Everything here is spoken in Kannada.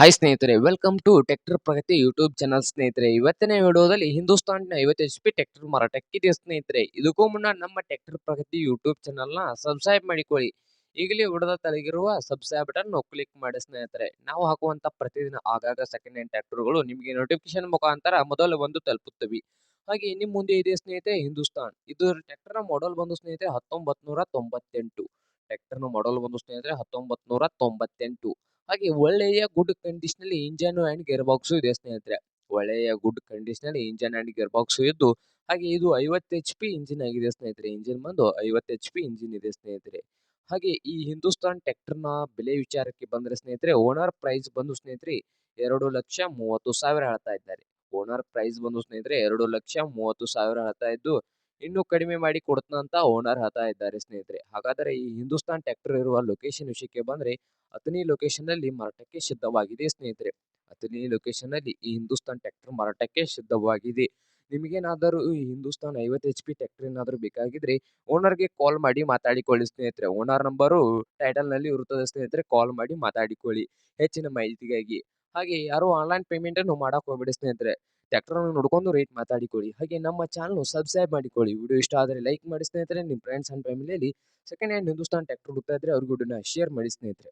ಹಾಯ್ ಸ್ನೇಹಿತರೆ welcome to tractor Pragati YouTube channel ಸ್ನೇಹಿತರೆ. ಇವತ್ತಿನ ವಿಡಿಯೋದಲ್ಲಿ ಹಿಂದೂಸ್ತಾನ್ ಐವತ್ತು ಎಚ್ ಪಿ ಟ್ರ್ಯಾಕ್ಟರ್ ಮಾರಾಟಕ್ಕಿದೆ ಸ್ನೇಹಿತರೆ. ಇದಕ್ಕೂ ಮುನ್ನ ನಮ್ಮ ಟ್ರ್ಯಾಕ್ಟರ್ ಪ್ರಗತಿ ಯೂಟ್ಯೂಬ್ ಚಾನಲ್ನ ಸಬ್ಸ್ಕ್ರೈಬ್ ಮಾಡಿಕೊಳ್ಳಿ. ಈಗಲೇ ಹೊಡೆದ ತಲೆಗಿರುವ ಸಬ್ಸ್ಕ್ರೈಬ್ ಬಟನ್ ಕ್ಲಿಕ್ ಮಾಡಿ ಸ್ನೇಹಿತರೆ. ನಾವು ಹಾಕುವಂತ ಪ್ರತಿದಿನ ಆಗಾಗ ಸೆಕೆಂಡ್ ಹ್ಯಾಂಡ್ ಟ್ರ್ಯಾಕ್ಟರ್ಗಳು ನಿಮಗೆ ನೋಟಿಫಿಕೇಶನ್ ಮುಖಾಂತರ ಮೊದಲು ಬಂದು ತಲುಪುತ್ತವೆ. ಹಾಗೆ ನಿಮ್ಮ ಮುಂದೆ ಇದೆ ಸ್ನೇಹಿತರೆ ಹಿಂದೂಸ್ತಾನ್. ಇದು ಟ್ರ್ಯಾಕ್ಟರ್ನ ಮಾಡೆಲ್ ಬಂದು ಸ್ನೇಹಿತರೆ ಹತ್ತೊಂಬತ್ತು ನೂರ ತೊಂಬತ್ತೆಂಟು ಟ್ರ್ಯಾಕ್ಟರ್ನ ಮಾಡೆಲ್ ಬಂದು ಸ್ನೇಹಿತರೆ ಹತ್ತೊಂಬತ್ತು ನೂರ ತೊಂಬತ್ತೆಂಟು. ಹಾಗೆ ಒಳ್ಳೆಯ good condition engine and gear box ಇದೆ ಸ್ನೇಹಿತರೆ. ಒಳ್ಳೆಯ good condition engine and gear box ಇದ್ದು, ಹಾಗೆ ಇದು ಐವತ್ತು ಎಚ್ ಪಿ ಇಂಜಿನ್ ಆಗಿದೆ ಸ್ನೇಹಿತರೆ. ಇಂಜಿನ್ ಬಂದು ಐವತ್ತು ಎಚ್ ಪಿ ಇಂಜಿನ್ ಇದೆ ಸ್ನೇಹಿತರೆ. ಹಾಗೆ ಈ ಹಿಂದೂಸ್ತಾನ್ ಟ್ರ್ಯಾಕ್ಟರ್ನ ಬೆಲೆ ವಿಚಾರಕ್ಕೆ ಬಂದರೆ ಸ್ನೇಹಿತರೆ ಓನರ್ ಪ್ರೈಸ್ ಬಂದು ಸ್ನೇಹಿತರೆ ಎರಡು ಲಕ್ಷ ಮೂವತ್ತು ಸಾವಿರ ಹೇಳ್ತಾ ಇದ್ದಾರೆ. ಓನರ್ ಪ್ರೈಸ್ ಬಂದು ಸ್ನೇಹಿತರೆ ಎರಡು ಲಕ್ಷ ಮೂವತ್ತು ಸಾವಿರ ಹೇಳ್ತಾ ಇದ್ದು, ಇನ್ನೂ ಕಡಿಮೆ ಮಾಡಿ ಕೊಡ್ತಾನಂತ ಓನರ್ ಹೇಳ್ತಾ ಇದ್ದಾರೆ ಸ್ನೇಹಿತರೆ. ಹಾಗಾದರೆ ಈ ಹಿಂದೂಸ್ತಾನ್ ಟ್ರ್ಯಾಕ್ಟರ್ ಇರುವ ಲೊಕೇಶನ್ ವಿಷಯಕ್ಕೆ ಬಂದರೆ ಅತನಿ ಲೊಕೇಶನ್ನಲ್ಲಿ ಮಾರಾಟಕ್ಕೆ ಸಿದ್ಧವಾಗಿದೆ ಸ್ನೇಹಿತರೆ. ಅತನಿ ಲೊಕೇಶನ್ನಲ್ಲಿ ಈ ಹಿಂದೂಸ್ತಾನ್ ಟ್ರ್ಯಾಕ್ಟರ್ ಮಾರಾಟಕ್ಕೆ ಸಿದ್ಧವಾಗಿದೆ ನಿಮಗೇನಾದರೂ ಈ ಹಿಂದೂಸ್ತಾನ್ ಐವತ್ತು ಎಚ್ ಪಿ ಟ್ರ್ಯಾಕ್ಟರ್ ಏನಾದರೂ ಬೇಕಾಗಿದ್ರೆ ಓನರ್ಗೆ ಕಾಲ್ ಮಾಡಿ ಮಾತಾಡಿಕೊಳ್ಳಿ, ಸ್ನೇಹಿತರೆ. ಓನರ್ ನಂಬರು ಟೈಟಲ್ನಲ್ಲಿ ಇರುತ್ತದೆ, ಸ್ನೇಹಿತರೆ. ಕಾಲ್ ಮಾಡಿ ಮಾತಾಡಿಕೊಳ್ಳಿ ಹೆಚ್ಚಿನ ಮಾಹಿತಿಗಾಗಿ. ಹಾಗೆ ಯಾರು ಆನ್ಲೈನ್ ಪೇಮೆಂಟನ್ನು ಮಾಡೋಕೆ ಹೋಗ್ಬಿಡಿ, ಸ್ನೇಹಿತರೆ. ಟ್ರ್ಯಾಕ್ಟರ್ ನೋಡ್ಕೊಂಡು ರೇಟ್ ಮಾತಾಡಿಕೊಳ್ಳಿ. ಹಾಗೆ ನಮ್ಮ ಚಾನಲ್ ಸಬ್ಸ್ಕ್ರೈಬ್ ಮಾಡಿಕೊಳ್ಳಿ. ವಿಡಿಯೋ ಇಷ್ಟ ಆದರೆ ಲೈಕ್ ಮಾಡಿ, ಸ್ನೇಹಿತರೆ. ನಿಮ್ಮ ಫ್ರೆಂಡ್ಸ್ ಅಂಡ್ ಫ್ಯಾಮಿಲಿಯಲ್ಲಿ ಸೆಕೆಂಡ್ ಹ್ಯಾಂಡ್ ಹಿಂದೂಸ್ತಾನ್ ಟ್ರ್ಯಾಕ್ಟರ್ ಹುಡುಕ್ತಾ ಇದ್ರೆ ಅವ್ರಿಗೂ ಶೇರ್ ಮಾಡಿ, ಸ್ನೇಹಿತರೆ.